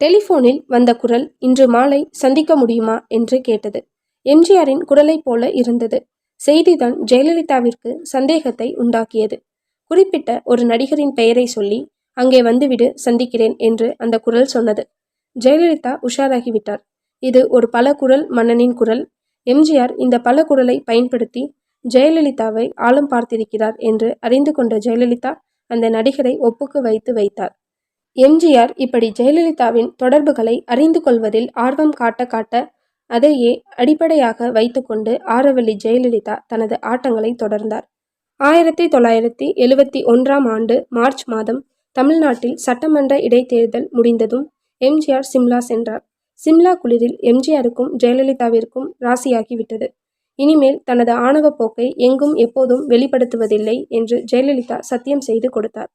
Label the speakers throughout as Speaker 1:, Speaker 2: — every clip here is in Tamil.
Speaker 1: டெலிபோனில் வந்த குரல் இன்று மாலை சந்திக்க முடியுமா? என்று கேட்டது. எம்ஜிஆரின் குரலைப் போல இருந்தது. செய்திதான் ஜெயலலிதாவிற்கு சந்தேகத்தை உண்டாக்கியது. குறிப்பிட்ட ஒரு நடிகரின் பெயரை சொல்லி அங்கே வந்துவிடு சந்திக்கிறேன் என்று அந்த குரல் சொன்னது. ஜெயலலிதா உஷாராகிவிட்டார். இது ஒரு பல குரல் மன்னனின் குரல். எம்ஜிஆர் இந்த பல குரலை பயன்படுத்தி ஜெயலலிதாவை ஆழம் பார்த்திருக்கிறார் என்று அறிந்து கொண்ட ஜெயலலிதா அந்த நடிகரை ஒப்புக்கு வைத்து வைத்தார். எம்ஜிஆர் இப்படி ஜெயலலிதாவின் தொடர்புகளை அறிந்து கொள்வதில் ஆர்வம் காட்ட காட்ட அதையே அடிப்படையாக வைத்துக்கொண்டு ஆரவல்லி ஜெயலலிதா தனது ஆட்டங்களை தொடர்ந்தார். ஆயிரத்தி தொள்ளாயிரத்தி எழுவத்தி ஒன்றாம் ஆண்டு மார்ச் மாதம் தமிழ்நாட்டில் சட்டமன்ற இடைத்தேர்தல் முடிந்ததும் எம்ஜிஆர் சிம்லா சென்றார். சிம்லா குளிரில் எம்ஜிஆருக்கும் ஜெயலலிதாவிற்கும் ராசியாகிவிட்டது. இனிமேல் தனது ஆணவ போக்கை எங்கும் எப்போதும் வெளிப்படுத்துவதில்லை என்று ஜெயலலிதா சத்தியம் செய்து கொடுத்தார்.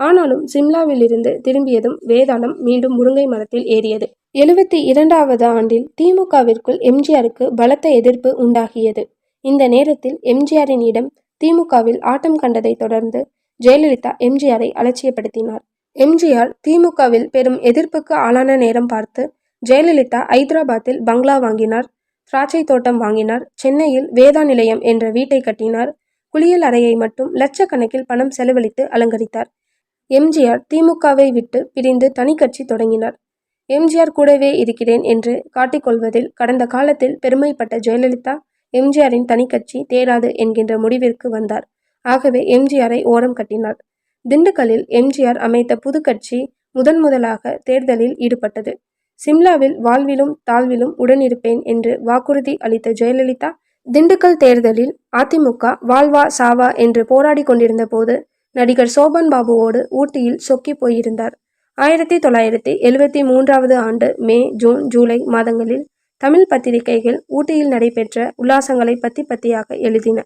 Speaker 1: ஆனாலும் சிம்லாவிலிருந்து திரும்பியதும் வேதாளம் மீண்டும் முருங்கை மரத்தில் ஏறியது. எழுபத்தி இரண்டாவது ஆண்டில் திமுகவிற்குள் எம்ஜிஆருக்கு பலத்த எதிர்ப்பு உண்டாகியது. இந்த நேரத்தில் எம்ஜிஆரின் இடம் திமுகவில் ஆட்டம் கண்டதை தொடர்ந்து ஜெயலலிதா எம்ஜிஆரை அலட்சியப்படுத்தினார். எம்ஜிஆர் திமுகவில் பெரும் எதிர்ப்புக்கு ஆளான நேரம் பார்த்து ஜெயலலிதா ஐதராபாத்தில் பங்களா வாங்கினார் திராட்சை தோட்டம் வாங்கினார் சென்னையில் வேதா நிலையம் என்ற வீட்டை கட்டினார் குளியல் அறையை மட்டும் லட்சக்கணக்கில் பணம் செலவழித்து அலங்கரித்தார். எம்ஜிஆர் திமுகவை விட்டு பிரிந்து தனி கட்சி தொடங்கினார். எம்ஜிஆர் கூடவே இருக்கிறேன் என்று காட்டிக்கொள்வதில் கடந்த காலத்தில் பெருமைப்பட்ட ஜெயலலிதா எம்ஜிஆரின் தனி கட்சி தேராது என்கின்ற முடிவிற்கு வந்தார். ஆகவே எம்ஜிஆரை ஓரம் கட்டினார். திண்டுக்கல்லில் எம்ஜிஆர் அமைத்த புது கட்சி முதன் முதலாக தேர்தலில் ஈடுபட்டது. சிம்லாவில் வாழ்விலும் தாழ்விலும் உடனிருப்பேன் என்று வாக்குறுதி அளித்த ஜெயலலிதா திண்டுக்கல் தேர்தலில் அதிமுக வாழ்வா சாவா என்று போராடி கொண்டிருந்த போது நடிகர் சோபன் பாபுவோடு ஊட்டியில் சொக்கி போயிருந்தார். ஆயிரத்தி தொள்ளாயிரத்தி எழுவத்தி மூன்றாவது ஆண்டு மே ஜூன் ஜூலை மாதங்களில் தமிழ் பத்திரிகைகள் ஊட்டியில் நடைபெற்ற உல்லாசங்களை பத்தி பத்தியாக எழுதின.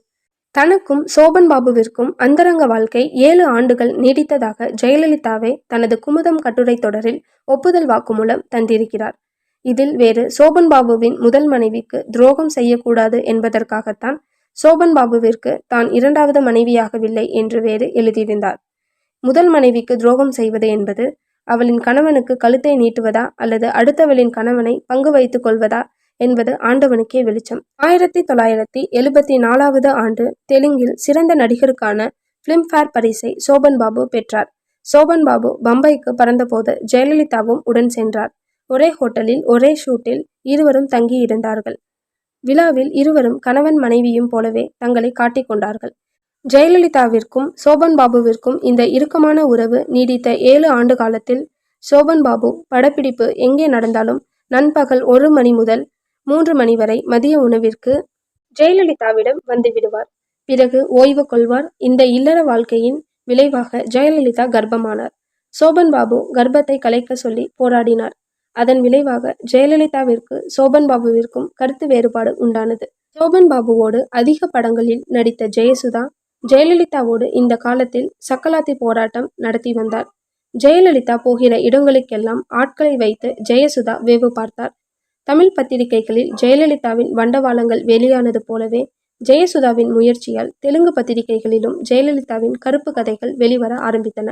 Speaker 1: தனக்கும் சோபன் பாபுவிற்கும் அந்தரங்க வாழ்க்கை ஏழு ஆண்டுகள் நீடித்ததாக ஜெயலலிதாவே தனது குமுதம் கட்டுரை தொடரில் ஒப்புதல் வாக்குமூலம் தந்திருக்கிறார். இதில் வேறு சோபன் பாபுவின் முதல் மனைவிக்கு துரோகம் செய்யக்கூடாது என்பதற்காகத்தான் சோபன் பாபுவிற்கு தான் இரண்டாவது மனைவியாகவில்லை என்று வேறு எழுதியிருந்தார். முதல் மனைவிக்கு துரோகம் செய்வது என்பது அவளின் கணவனுக்கு கழுத்தை நீட்டுவதா அல்லது அடுத்தவளின் கணவனை பங்கு வைத்துக் கொள்வதா என்பது ஆண்டவனுக்கே வெளிச்சம். ஆயிரத்தி தொள்ளாயிரத்தி எழுபத்தி நாலாவது ஆண்டு தெலுங்கில் சிறந்த நடிகருக்கான பிலிம்ஃபேர் பரிசை சோபன் பாபு பெற்றார். சோபன் பாபு பம்பைக்கு பறந்தபோது ஜெயலலிதாவும் உடன் சென்றார். ஒரே ஹோட்டலில் ஒரே ஷூட்டில் இருவரும் தங்கியிருந்தார்கள். விழாவில் இருவரும் கணவன் மனைவியும் போலவே தங்களை காட்டிக்கொண்டார்கள் ஜெயலலிதாவிற்கும் சோபன் பாபுவிற்கும் இந்த இறுக்கமான உறவு நீடித்த ஏழு ஆண்டு காலத்தில் சோபன் பாபு படப்பிடிப்பு எங்கே நடந்தாலும் நண்பகல் ஒரு மணி முதல் மூன்று மணி வரை மதிய உணவிற்கு ஜெயலலிதாவிடம் வந்து விடுவார். பிறகு ஓய்வு கொள்வார். இந்த இல்லற வாழ்க்கையின் விளைவாக ஜெயலலிதா கர்ப்பமானார். சோபன் பாபு கர்ப்பத்தை கலைக்க சொல்லி போராடினார். அதன் விளைவாக ஜெயலலிதாவிற்கு சோபன் பாபுவிற்கும் கருத்து வேறுபாடு உண்டானது. சோபன் பாபுவோடு அதிக படங்களில் நடித்த ஜெயசுதா ஜெயலலிதாவோடு இந்த காலத்தில் சக்கலாத்தி போராட்டம் நடத்தி வந்தார். ஜெயலலிதா போகிற இடங்களுக்கெல்லாம் ஆட்களை வைத்து ஜெயசுதா வேவு பார்த்தார். தமிழ் பத்திரிகைகளில் ஜெயலலிதாவின் வண்டவாளங்கள் வெளியானது போலவே ஜெயசுதாவின் முயற்சியால் தெலுங்கு பத்திரிகைகளிலும் ஜெயலலிதாவின் கருப்பு கதைகள் வெளிவர ஆரம்பித்தன.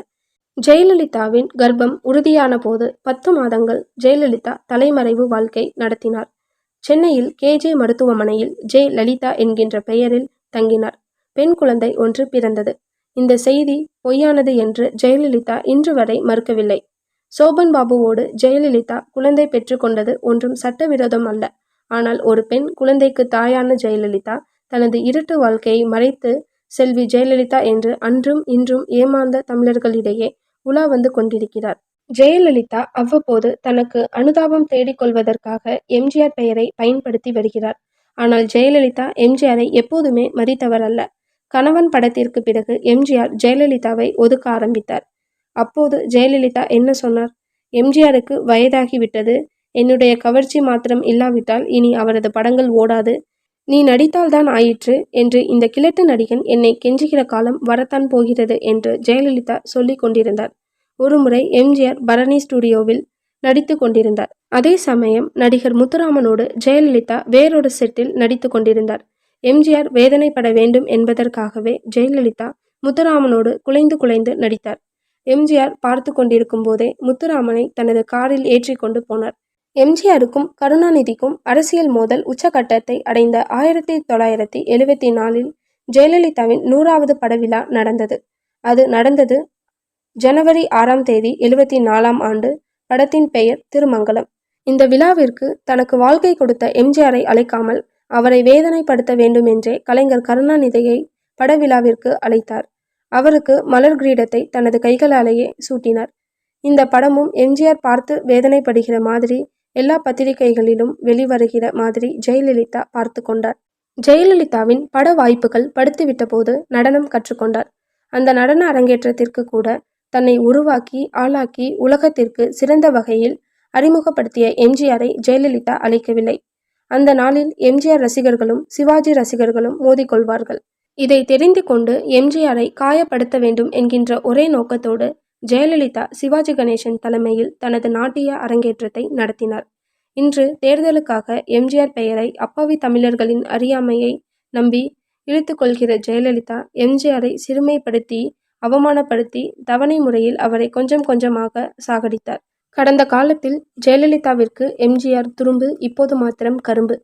Speaker 1: ஜெயலலிதாவின் கர்ப்பம் உறுதியான போது பத்து மாதங்கள் ஜெயலலிதா தலைமறைவு வாழ்க்கை நடத்தினார். சென்னையில் கேஜே மருத்துவமனையில் ஜெயலலிதா என்கின்ற பெயரில் தங்கினார். பெண் குழந்தை ஒன்று பிறந்தது. இந்த செய்தி பொய்யானது என்று ஜெயலலிதா இன்று வரை மறுக்கவில்லை. சோபன் பாபுவோடு ஜெயலலிதா குழந்தை பெற்றுக்கொண்டது ஒன்றும் சட்டவிரோதம் அல்ல. ஆனால் ஒரு பெண் குழந்தைக்கு தாயான ஜெயலலிதா தனது இருட்டு வாழ்க்கையை மறைத்து செல்வி ஜெயலலிதா என்று அன்றும் இன்றும் ஏமாந்த தமிழர்களிடையே உலா வந்து கொண்டிருக்கிறார். ஜெயலலிதா அவ்வப்போது தனக்கு அனுதாபம் தேடிக்கொள்வதற்காக எம்ஜிஆர் பெயரை பயன்படுத்தி வருகிறார். ஆனால் ஜெயலலிதா எம்ஜிஆரை எப்போதுமே மதித்தவர் அல்ல கணவன் படத்திற்கு பிறகு எம்ஜிஆர் ஜெயலலிதாவை ஒதுக்க ஆரம்பித்தார். அப்போது ஜெயலலிதா என்ன சொன்னார்? எம்ஜிஆருக்கு வயதாகிவிட்டது. என்னுடைய கவர்ச்சி மாத்திரம் இல்லாவிட்டால் இனி அவரது படங்கள் ஓடாது. நீ நடித்தால்தான் ஆயிற்று என்று இந்த கிழட்டு நடிகன் என்னை கெஞ்சுகிற காலம் வரத்தான் போகிறது என்று ஜெயலலிதா சொல்லி கொண்டிருந்தார் ஒருமுறை எம்ஜிஆர் பரணி ஸ்டுடியோவில் நடித்து கொண்டிருந்தார். அதே சமயம் நடிகர் முத்துராமனோடு ஜெயலலிதா வேறொரு செட்டில் நடித்து கொண்டிருந்தார். எம்ஜிஆர் வேதனைப்பட வேண்டும் என்பதற்காகவே ஜெயலலிதா முத்துராமனோடு குலைந்து குலைந்து நடித்தார். எம்ஜிஆர் பார்த்து கொண்டிருக்கும் போதே முத்துராமனை தனது காரில் ஏற்றி கொண்டு போனார். எம்ஜிஆருக்கும் கருணாநிதிக்கும் அரசியல் மோதல் உச்சகட்டத்தை அடைந்த ஆயிரத்தி தொள்ளாயிரத்தி எழுவத்தி நாலில் ஜெயலலிதாவின் நூறாவது படவிழா நடந்தது. அது நடந்தது ஜனவரி ஆறாம் தேதி எழுவத்தி நாலாம் ஆண்டு படத்தின் பெயர் திருமங்கலம். இந்த விழாவிற்கு தனக்கு வாழ்க்கை கொடுத்த எம்ஜிஆரை அழைக்காமல் அவரை வேதனைப்படுத்த வேண்டுமென்றே கலைஞர் கருணாநிதியை படவிழாவிற்கு அழைத்தார். அவருக்கு மலர் கிரீடத்தை தனது கைகளாலேயே சூட்டினார். இந்த படமும் எம்ஜிஆர் பார்த்து வேதனைப்படுகிற மாதிரி எல்லா பத்திரிகைகளிலும் வெளிவருகிற மாதிரி ஜெயலலிதா பார்த்து கொண்டார். ஜெயலலிதாவின் பட வாய்ப்புகள் படுத்துவிட்ட போது நடனம் கற்றுக்கொண்டார். அந்த நடன அரங்கேற்றத்திற்கு கூட தன்னை உருவாக்கி ஆளாக்கி உலகத்திற்கு சிறந்த வகையில் அறிமுகப்படுத்திய எம்ஜிஆரை ஜெயலலிதா அழைக்கவில்லை. அந்த நாளில் எம்ஜிஆர் ரசிகர்களும் சிவாஜி ரசிகர்களும் மோதிக்கொள்வார்கள். இதை தெரிந்து கொண்டு எம்ஜிஆரை காயப்படுத்த வேண்டும் என்கின்ற ஒரே நோக்கத்தோடு ஜெயலலிதா சிவாஜி கணேசன் தலைமையில் தனது நாட்டிய அரங்கேற்றத்தை நடத்தினார். இன்று தேர்தலுக்காக எம்ஜிஆர் பெயரை அப்பாவி தமிழர்களின் அறியாமையை நம்பி இழுத்துக்கொள்கிற ஜெயலலிதா எம்ஜிஆரை சிறுமைப்படுத்தி அவமானப்படுத்தி தவணை முறையில் அவரை கொஞ்சம் கொஞ்சமாக சாகடித்தார். கடந்த காலத்தில் ஜெயலலிதாவிற்கு எம்ஜிஆர் துரும்பு இப்போது மாத்திரம் கரும்பு.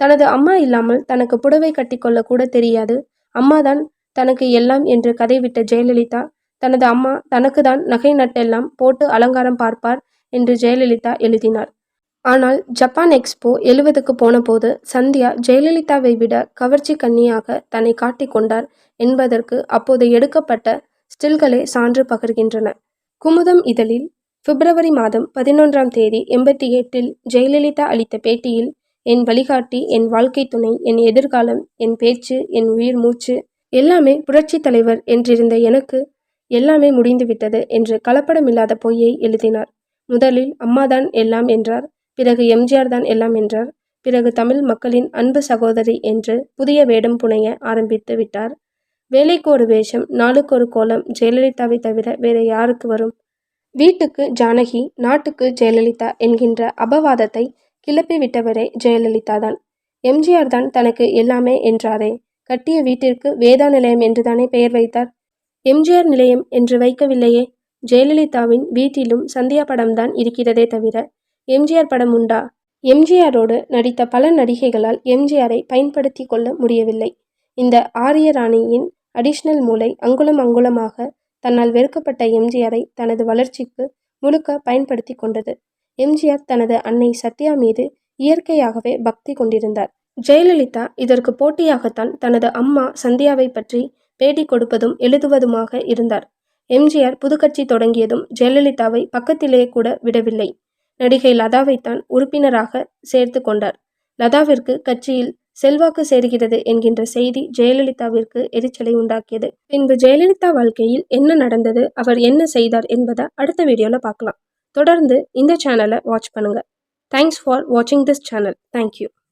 Speaker 1: தனது அம்மா இல்லாமல் தனக்கு புடவை கட்டிக்கொள்ள கூட தெரியாது. அம்மாதான் தனக்கு எல்லாம் என்று கதை விட்ட ஜெயலலிதா தனது அம்மா தனக்கு தான் நகை நட்டெல்லாம் போட்டு அலங்காரம் பார்ப்பார் என்று ஜெயலலிதா எழுதினார். ஆனால் ஜப்பான் எக்ஸ்போ எழுவதுக்கு போனபோது சந்தியா ஜெயலலிதாவை விட கவர்ச்சி கன்னியாக தன்னை காட்டிக்கொண்டார் என்பதற்கு அப்போது எடுக்கப்பட்ட ஸ்டில்களே சான்று பகர்கின்றன. குமுதம் இதழில் பிப்ரவரி மாதம் பதினொன்றாம் தேதி எண்பத்தி எட்டில் ஜெயலலிதா அளித்த பேட்டியில் என் வழிகாட்டி என் வாழ்க்கை துணை என் எதிர்காலம் என் பேச்சு என் உயிர் மூச்சு எல்லாமே புரட்சி தலைவர் என்றிருந்த எனக்கு எல்லாமே முடிந்துவிட்டது என்று கலப்படமில்லாத பொய்யை எழுதினார். முதலில் அம்மாதான் எல்லாம் என்றார் பிறகு எம்ஜிஆர் தான் எல்லாம் என்றார் பிறகு தமிழ் மக்களின் அன்பு சகோதரி என்று புதிய வேடம் புனைய ஆரம்பித்து விட்டார். வேலைக்கு ஒரு வேஷம் நாளுக்கு ஒரு கோலம் ஜெயலலிதாவை தவிர வேற யாருக்கு வரும்? வீட்டுக்கு ஜானகி நாட்டுக்கு ஜெயலலிதா என்கின்ற அபவாதத்தை கிளப்பி விட்டவரே ஜெயலலிதா தான். எம்ஜிஆர் தான் தனக்கு எல்லாமே என்றாரே. கட்டிய வீட்டிற்கு வேதா நிலையம் என்றுதானே பெயர் வைத்தார்? எம்ஜிஆர் நிலையம் என்று வைக்கவில்லையே. ஜெயலலிதாவின் வீட்டிலும் சந்தியா படம்தான் இருக்கிறதே தவிர எம்ஜிஆர் படம் உண்டா? எம்ஜிஆரோடு நடித்த பல நடிகைகளால் எம்ஜிஆரை பயன்படுத்தி கொள்ள முடியவில்லை. இந்த ஆரிய ராணியின் அடிஷனல் மூளை அங்குலம் அங்குலமாக தன்னால் வெறுக்கப்பட்ட எம்ஜிஆரை தனது வளர்ச்சிக்கு முழுக்க பயன்படுத்தி கொண்டது. எம்ஜிஆர் தனது அன்னை சத்யா மீது இயற்கையாகவே பக்தி கொண்டிருந்தார். ஜெயலலிதா இதற்கு போட்டியாகத்தான் தனது அம்மா சந்தியாவை பற்றி பேட்டி கொடுப்பதும் எழுதுவதுமாக இருந்தார். எம்ஜிஆர் புதுக்கட்சி தொடங்கியதும் ஜெயலலிதாவை பக்கத்திலேயே கூட விடவில்லை. நடிகை லதாவைத்தான் உறுப்பினராக சேர்த்து கொண்டார். லதாவிற்கு கட்சியில் செல்வாக்கு சேர்கிறது என்கின்ற செய்தி ஜெயலலிதாவிற்கு எரிச்சலை உண்டாக்கியது. பின்பு ஜெயலலிதா வாழ்க்கையில் என்ன நடந்தது அவர் என்ன செய்தார் என்பதை அடுத்த வீடியோவில் பார்க்கலாம். தொடர்ந்து இந்த சேனலை வாட்ச் பண்ணுங்கள் தேங்க்ஸ் ஃபார் வாட்சிங் திஸ் சேனல் தேங்க்யூ